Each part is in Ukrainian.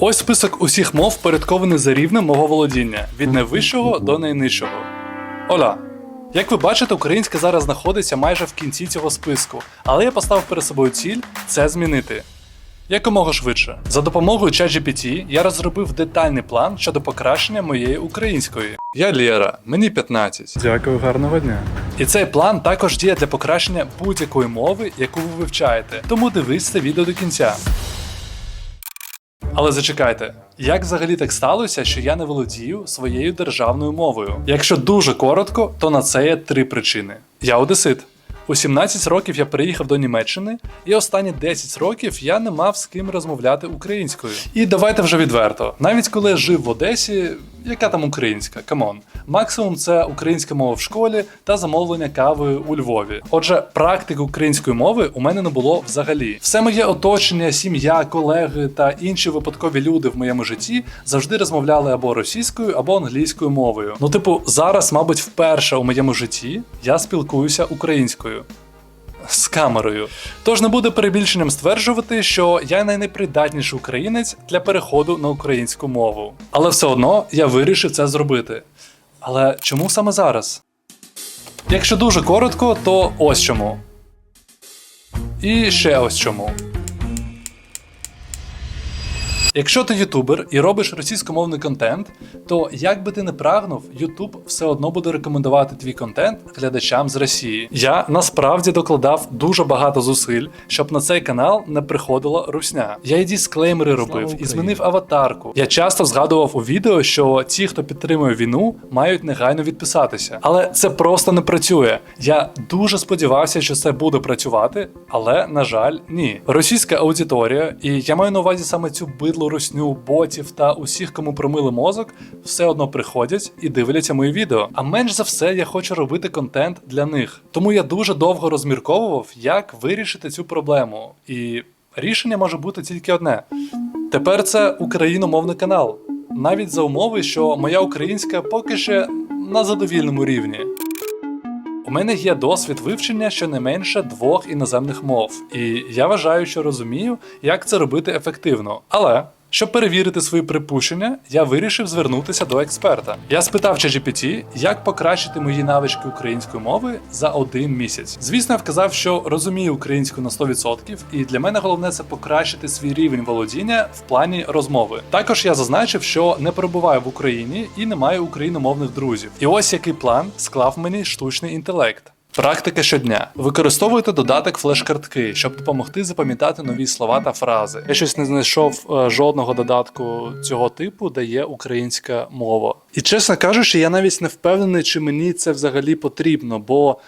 Ось список усіх мов порядкований за рівнем мого володіння від найвищого до найнижчого. Оля. Як ви бачите, українська зараз знаходиться майже в кінці цього списку, але я поставив перед собою ціль це змінити. Якомога швидше. За допомогою ChatGPT я розробив детальний план щодо покращення моєї української. Я Лєра, мені 15. Дякую, гарного дня. І цей план також діє для покращення будь-якої мови, яку ви вивчаєте. Тому дивись це відео до кінця. Але зачекайте, як взагалі так сталося, що я не володію своєю державною мовою? Якщо дуже коротко, то на це є три причини: я одесит. У 17 років я приїхав до Німеччини, і останні 10 років я не мав з ким розмовляти українською. І давайте вже відверто. Навіть коли я жив в Одесі, яка там українська? Камон. Максимум це українська мова в школі та замовлення кави у Львові. Отже, практики української мови у мене не було взагалі. Все моє оточення, сім'я, колеги та інші випадкові люди в моєму житті завжди розмовляли або російською, або англійською мовою. Ну, типу, зараз, мабуть, вперше у моєму житті я спілкуюся українською. З камерою. Тож не буде перебільшенням стверджувати, що я найнепридатніший українець для переходу на українську мову. Але все одно я вирішив це зробити. Але чому саме зараз? Якщо дуже коротко, то ось чому. І ще ось чому. Якщо ти ютубер і робиш російськомовний контент, то як би ти не прагнув, Ютуб все одно буде рекомендувати твій контент глядачам з Росії. Я насправді докладав дуже багато зусиль, щоб на цей канал не приходила русня. Я і дисклеймери робив і змінив аватарку. Я часто згадував у відео, що ті, хто підтримує війну, мають негайно відписатися. Але це просто не працює. Я дуже сподівався, що це буде працювати, але на жаль, ні. Російська аудиторія, і я маю на увазі саме цю бидлу русню, ботів та усіх, кому промили мозок, все одно приходять і дивляться мої відео. А менш за все, я хочу робити контент для них. Тому я дуже довго розмірковував, як вирішити цю проблему. І рішення може бути тільки одне. Тепер це україномовний канал, навіть за умови, що моя українська поки ще на задовільному рівні. Мене є досвід вивчення щонайменше двох іноземних мов, і я вважаю, що розумію, як це робити ефективно. Але щоб перевірити свої припущення, я вирішив звернутися до експерта. Я спитав ChatGPT, як покращити мої навички української мови за один місяць. Звісно, я вказав, що розумію українську на 100%, і для мене головне це покращити свій рівень володіння в плані розмови. Також я зазначив, що не перебуваю в Україні і не маю україномовних друзів. І ось який план склав мені штучний інтелект. Практика щодня. Використовуйте додаток флеш-картки, щоб допомогти запам'ятати нові слова та фрази. Я щось не знайшов е, жодного додатку цього типу, де є українська мова. І чесно кажучи, я навіть не впевнений, чи мені це взагалі потрібно, бо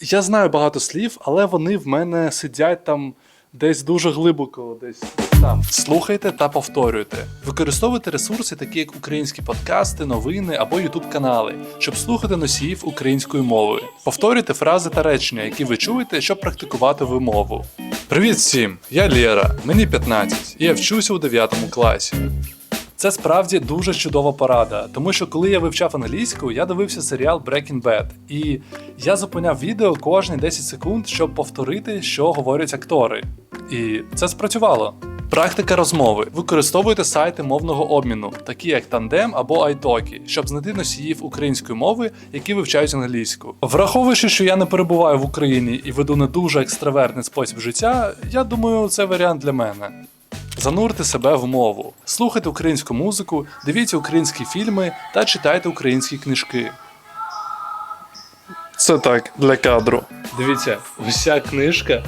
я знаю багато слів, але вони в мене сидять там десь дуже глибоко, десь там. Слухайте та повторюйте. Використовуйте ресурси, такі як українські подкасти, новини або ютуб канали, щоб слухати носіїв української мови. Повторюйте фрази та речення, які ви чуєте, щоб практикувати вимову. Привіт всім! Я Лєра, мені 15, і я вчуся у 9 класі. Це справді дуже чудова порада, тому що коли я вивчав англійську, я дивився серіал Breaking Bad, і я зупиняв відео кожні 10 секунд, щоб повторити, що говорять актори. І це спрацювало. Практика розмови. Використовуйте сайти мовного обміну, такі як Tandem або iTalki, щоб знайти носіїв української мови, які вивчають англійську. Враховуючи, що я не перебуваю в Україні і веду не дуже екстравертний спосіб життя, я думаю, це варіант для мене. Занурте себе в мову, слухайте українську музику, дивіться українські фільми та читайте українські книжки. Це так для кадру. Дивіться, вся книжка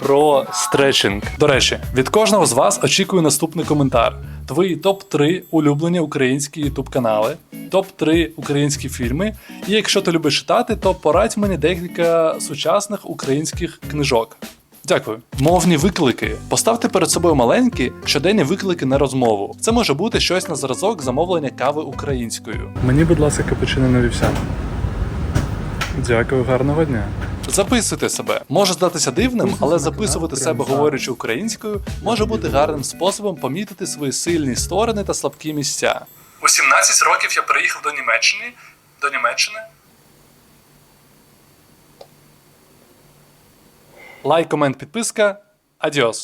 про стретчинг. До речі, від кожного з вас очікую наступний коментар. Твої топ-3 улюблені українські ютуб канали, топ-3 українські фільми. І якщо ти любиш читати, то порадь мені декілька сучасних українських книжок. Дякую. Мовні виклики. Поставте перед собою маленькі щоденні виклики на розмову. Це може бути щось на зразок замовлення кави українською. Мені, будь ласка, капучино на вівсян. Дякую, гарного дня. Записуйте себе. Може здатися дивним, але записувати себе, говорячи українською, може бути гарним способом помітити свої сильні сторони та слабкі місця. У 17 років я приїхав до Німеччини. До Німеччини. Лайк, комент, підписка. Адіос.